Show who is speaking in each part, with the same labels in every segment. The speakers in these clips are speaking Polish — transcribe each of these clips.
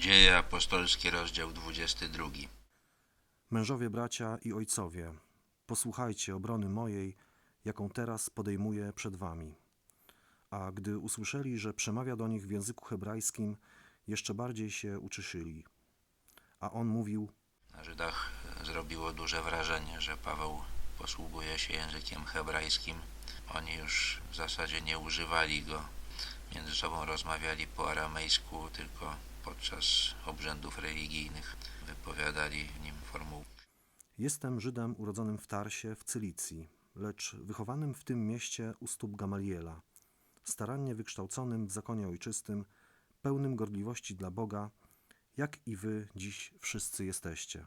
Speaker 1: Dzieje apostolskie, rozdział 22.
Speaker 2: Mężowie, bracia i ojcowie, posłuchajcie obrony mojej, jaką teraz podejmuję przed wami. A gdy usłyszeli, że przemawia do nich w języku hebrajskim, jeszcze bardziej się uczyszyli. A on mówił,
Speaker 1: Na Żydach zrobiło duże wrażenie, że Paweł posługuje się językiem hebrajskim. Oni już w zasadzie nie używali go. Między sobą rozmawiali po aramejsku, tylko podczas obrzędów religijnych wypowiadali w nim formułki.
Speaker 2: Jestem Żydem urodzonym w Tarsie w Cylicji, lecz wychowanym w tym mieście u stóp Gamaliela, starannie wykształconym w zakonie ojczystym, pełnym gorliwości dla Boga, jak i wy dziś wszyscy jesteście.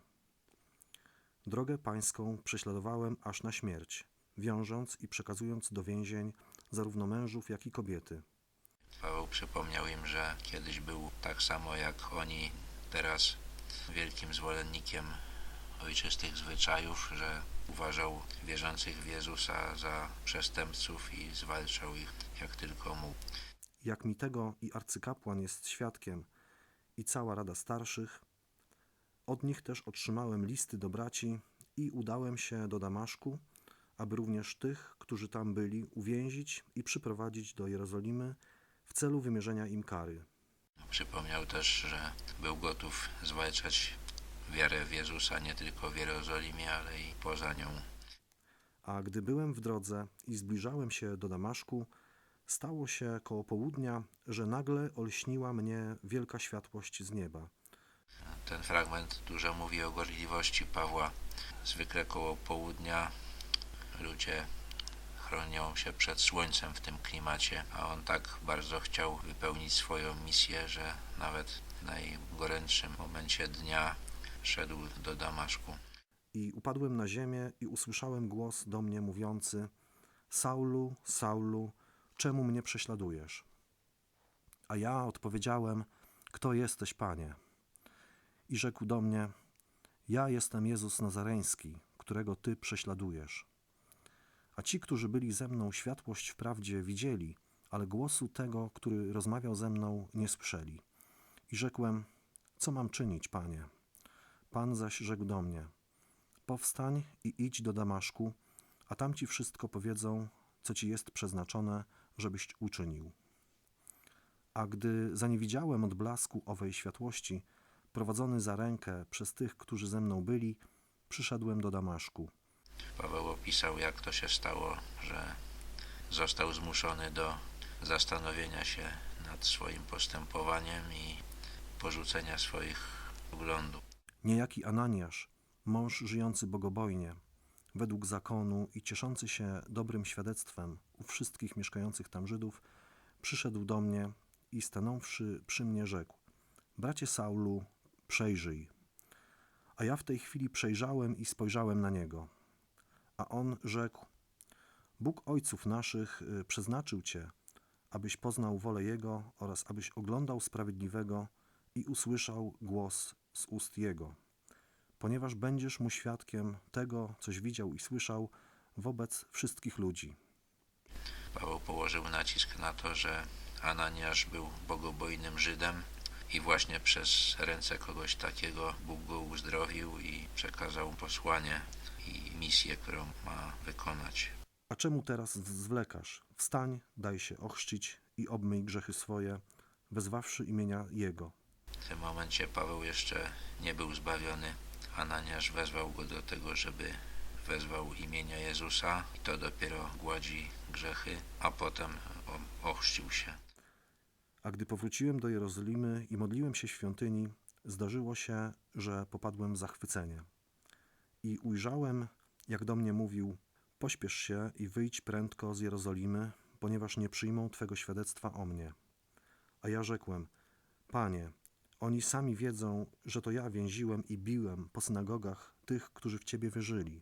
Speaker 2: Drogę pańską prześladowałem aż na śmierć, wiążąc i przekazując do więzień zarówno mężów, jak i kobiety.
Speaker 1: Paweł przypomniał im, że kiedyś był tak samo jak oni teraz wielkim zwolennikiem ojczystych zwyczajów, że uważał wierzących w Jezusa za przestępców i zwalczał ich jak tylko mógł.
Speaker 2: Jak mi tego i arcykapłan jest świadkiem, i cała rada starszych, od nich też otrzymałem listy do braci i udałem się do Damaszku, aby również tych, którzy tam byli, uwięzić i przyprowadzić do Jerozolimy w celu wymierzenia im kary.
Speaker 1: Przypomniał też, że był gotów zwalczać wiarę w Jezusa nie tylko w Jerozolimie, ale i poza nią.
Speaker 2: A gdy byłem w drodze i zbliżałem się do Damaszku, stało się koło południa, że nagle olśniła mnie wielka światłość z nieba.
Speaker 1: Ten fragment dużo mówi o gorliwości Pawła. Zwykle koło południa ludzie chronią się przed słońcem w tym klimacie, a on tak bardzo chciał wypełnić swoją misję, że nawet w najgorętszym momencie dnia szedł do Damaszku.
Speaker 2: I upadłem na ziemię i usłyszałem głos do mnie mówiący: Saulu, Saulu, czemu mnie prześladujesz? A ja odpowiedziałem: Kto jesteś, panie? I rzekł do mnie: Ja jestem Jezus Nazareński, którego ty prześladujesz. A ci, którzy byli ze mną, światłość wprawdzie widzieli, ale głosu tego, który rozmawiał ze mną, nie słyszeli. I rzekłem: Co mam czynić, panie? Pan zaś rzekł do mnie: Powstań i idź do Damaszku, a tam ci wszystko powiedzą, co ci jest przeznaczone, żebyś uczynił. A gdy zaniewidziałem od blasku owej światłości, prowadzony za rękę przez tych, którzy ze mną byli, przyszedłem do Damaszku.
Speaker 1: Paweł opisał, jak to się stało, że został zmuszony do zastanowienia się nad swoim postępowaniem i porzucenia swoich poglądów.
Speaker 2: Niejaki Ananiasz, mąż żyjący bogobojnie, według zakonu i cieszący się dobrym świadectwem u wszystkich mieszkających tam Żydów, przyszedł do mnie i stanąwszy przy mnie rzekł: Bracie Saulu, przejrzyj. A ja w tej chwili przejrzałem i spojrzałem na niego. A on rzekł: Bóg ojców naszych y, przeznaczył cię, abyś poznał wolę Jego oraz abyś oglądał sprawiedliwego i usłyszał głos z ust Jego, ponieważ będziesz mu świadkiem tego, coś widział i słyszał wobec wszystkich ludzi.
Speaker 1: Paweł położył nacisk na to, że Ananiasz był bogobojnym Żydem i właśnie przez ręce kogoś takiego Bóg go uzdrowił i przekazał posłanie i misję, którą ma wykonać.
Speaker 2: A czemu teraz zwlekasz? Wstań, daj się ochrzcić i obmyj grzechy swoje, wezwawszy imienia Jego.
Speaker 1: W tym momencie Paweł jeszcze nie był zbawiony. Ananiasz wezwał go do tego, żeby wezwał imienia Jezusa i to dopiero gładzi grzechy, a potem ochrzcił się.
Speaker 2: A gdy powróciłem do Jerozolimy i modliłem się w świątyni, zdarzyło się, że popadłem w zachwycenie. I ujrzałem, jak do mnie mówił: Pośpiesz się i wyjdź prędko z Jerozolimy, ponieważ nie przyjmą twego świadectwa o mnie. A ja rzekłem: Panie, oni sami wiedzą, że to ja więziłem i biłem po synagogach tych, którzy w ciebie wierzyli.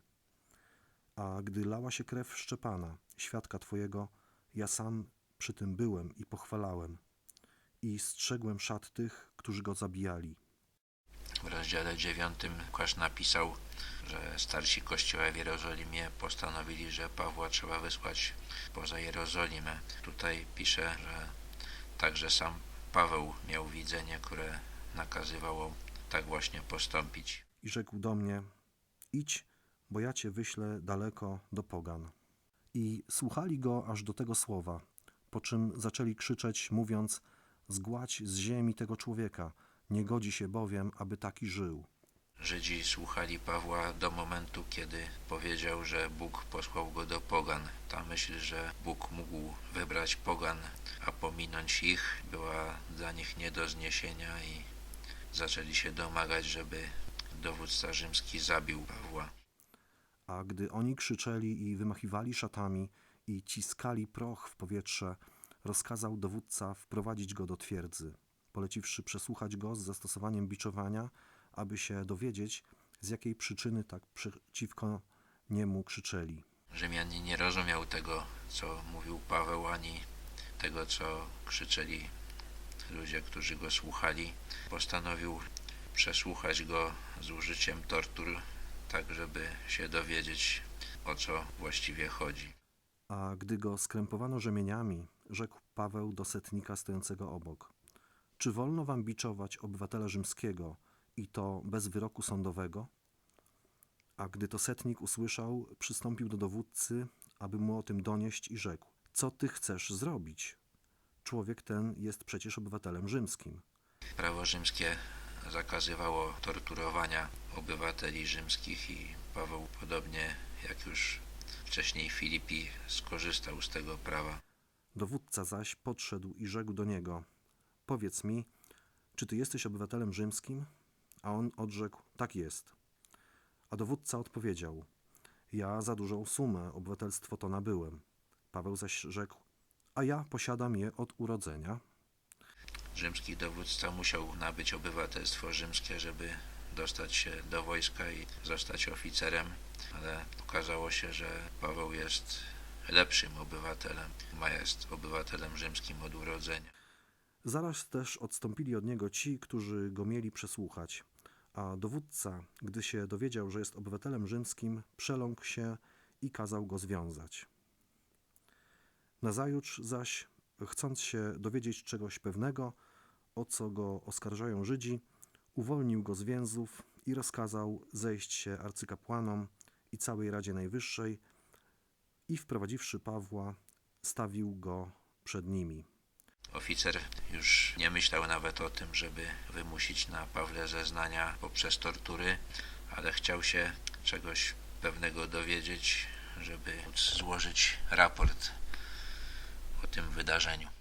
Speaker 2: A gdy lała się krew Szczepana, świadka twojego, ja sam przy tym byłem i pochwalałem i strzegłem szat tych, którzy go zabijali.
Speaker 1: W rozdziale 9 Łukasz napisał, że starsi kościoła w Jerozolimie postanowili, że Pawła trzeba wysłać poza Jerozolimę. Tutaj pisze, że także sam Paweł miał widzenie, które nakazywało tak właśnie postąpić.
Speaker 2: i rzekł do mnie: Idź, bo ja cię wyślę daleko do pogan. I słuchali go aż do tego słowa, po czym zaczęli krzyczeć, mówiąc: Zgładź z ziemi tego człowieka, nie godzi się bowiem, aby taki żył.
Speaker 1: Żydzi słuchali Pawła do momentu, kiedy powiedział, że Bóg posłał go do pogan. Ta myśl, że Bóg mógł wybrać pogan, a pominąć ich, była dla nich nie do zniesienia i zaczęli się domagać, żeby dowódca rzymski zabił Pawła.
Speaker 2: A gdy oni krzyczeli i wymachiwali szatami i ciskali proch w powietrze, rozkazał dowódca wprowadzić go do twierdzy, poleciwszy przesłuchać go z zastosowaniem biczowania, aby się dowiedzieć, z jakiej przyczyny tak przeciwko niemu krzyczeli.
Speaker 1: Rzymianin nie rozumiał tego, co mówił Paweł, ani tego, co krzyczeli ludzie, którzy go słuchali. Postanowił przesłuchać go z użyciem tortur, tak żeby się dowiedzieć, o co właściwie chodzi.
Speaker 2: A gdy go skrępowano rzemieniami, rzekł Paweł do setnika stojącego obok: Czy wolno wam biczować obywatela rzymskiego i to bez wyroku sądowego? A gdy to setnik usłyszał, przystąpił do dowódcy, aby mu o tym donieść i rzekł: Co ty chcesz zrobić? Człowiek ten jest przecież obywatelem rzymskim.
Speaker 1: Prawo rzymskie zakazywało torturowania obywateli rzymskich i Paweł, podobnie jak już wcześniej Filipi, skorzystał z tego prawa.
Speaker 2: Dowódca zaś podszedł i rzekł do niego: Powiedz mi, czy ty jesteś obywatelem rzymskim? A on odrzekł: Tak jest. A dowódca odpowiedział: Ja za dużą sumę obywatelstwo to nabyłem. Paweł zaś rzekł: A ja posiadam je od urodzenia.
Speaker 1: Rzymski dowódca musiał nabyć obywatelstwo rzymskie, żeby dostać się do wojska i zostać oficerem, ale okazało się, że Paweł jest lepszym obywatelem, ma jest obywatelem rzymskim od urodzenia.
Speaker 2: Zaraz też odstąpili od niego ci, którzy go mieli przesłuchać. A dowódca, gdy się dowiedział, że jest obywatelem rzymskim, przeląkł się i kazał go związać. Nazajutrz zaś, chcąc się dowiedzieć czegoś pewnego, o co go oskarżają Żydzi, uwolnił go z więzów i rozkazał zejść się arcykapłanom i całej Radzie Najwyższej i wprowadziwszy Pawła, stawił go przed nimi.
Speaker 1: Oficer już nie myślał nawet o tym, żeby wymusić na Pawle zeznania poprzez tortury, ale chciał się czegoś pewnego dowiedzieć, żeby móc złożyć raport o tym wydarzeniu.